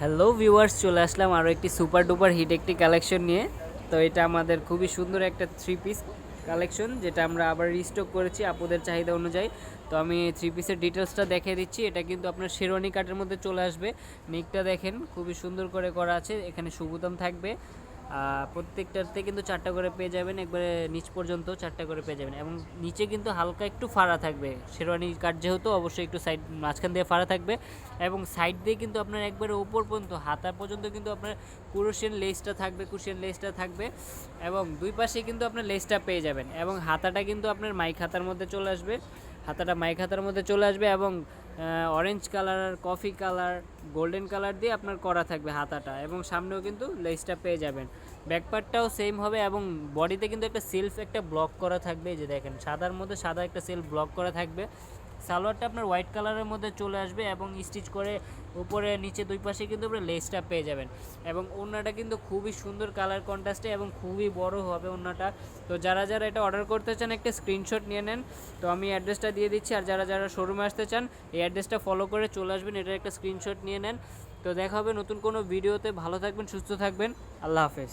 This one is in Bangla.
হ্যালো ভিউয়ার্স চলে আসলাম আরও একটি সুপার ডুপার হিট একটি কালেকশন নিয়ে। তো এটা আমাদের খুবই সুন্দর একটা থ্রি পিস কালেকশন যেটা আমরা আবার রিস্টক করেছি আপুদের চাহিদা অনুযায়ী। তো আমি থ্রি পিসের ডিটেলসটা দেখে দিচ্ছি, এটা কিন্তু আপনার শেরওয়ানি কাটের মধ্যে চলে আসবে। নিকটা দেখেন, খুবই সুন্দর করে করা আছে, এখানে সুবুতাম থাকবে। প্রত্যেকটাতে কিন্তু চারটা করে পেয়ে যাবেন, একবারে নিচ পর্যন্ত চারটা করে পেয়ে যাবেন। এবং নিচে কিন্তু হালকা একটু ফাড়া থাকবে। শেরওয়ানি কাট যেহেতু অবশ্যই একটু সাইড মাঝখান দিয়ে ফাড়া থাকবে। এবং সাইড দিয়ে কিন্তু আপনার একবারে উপর পর্যন্ত, হাতা পর্যন্ত কিন্তু আপনার কুরুশিয়ান লেসটা থাকবে কুশিয়ান লেসটা থাকবে। এবং দুই পাশে কিন্তু আপনার লেসটা পেয়ে যাবেন। এবং হাতাটা কিন্তু আপনার মাইক হাতার মধ্যে চলে আসবে। হাতাটা মাইক হাতার মধ্যে চলে আসবে এবং অরেঞ্জ কালার আর কফি কালার গোল্ডেন কালার দিয়ে আপনার করা থাকবে হাতাটা এবং সামনেও কিন্তু লেসটা পেয়ে যাবেন। ব্যাকপার্টটাও সেম হবে এবং বডিতে কিন্তু একটা সেলফ একটা ব্লক করা থাকবে যে দেখেন, সাদার মধ্যে সাদা একটা সেলফ ব্লক করা থাকবে। সালোয়ারটা আপনার হোয়াইট কালারের মধ্যে চলে আসবে এবং স্টিচ করে উপরে নিচে দুই পাশে কিন্তু আপনি লেসটা পেয়ে যাবেন। এবং ওড়নাটা কিন্তু খুবই সুন্দর কালার কন্ট্রাস্টে এবং খুবই বড় হবে ওড়নাটা। তো যারা যারা এটা অর্ডার করতে চান, একটা স্ক্রিনশট নিয়ে নেন। তো আমি অ্যাড্রেসটা দিয়ে দিচ্ছি আর যারা যারা শোরুমে আসতে চান, এই অ্যাড্রেসটা ফলো করে চলে আসবেন, এটার একটা স্ক্রিনশট নিয়ে নেন। তো দেখা হবে নতুন কোনো ভিডিওতে ভালো থাকবেন, সুস্থ থাকবেন। আল্লাহ হাফেজ।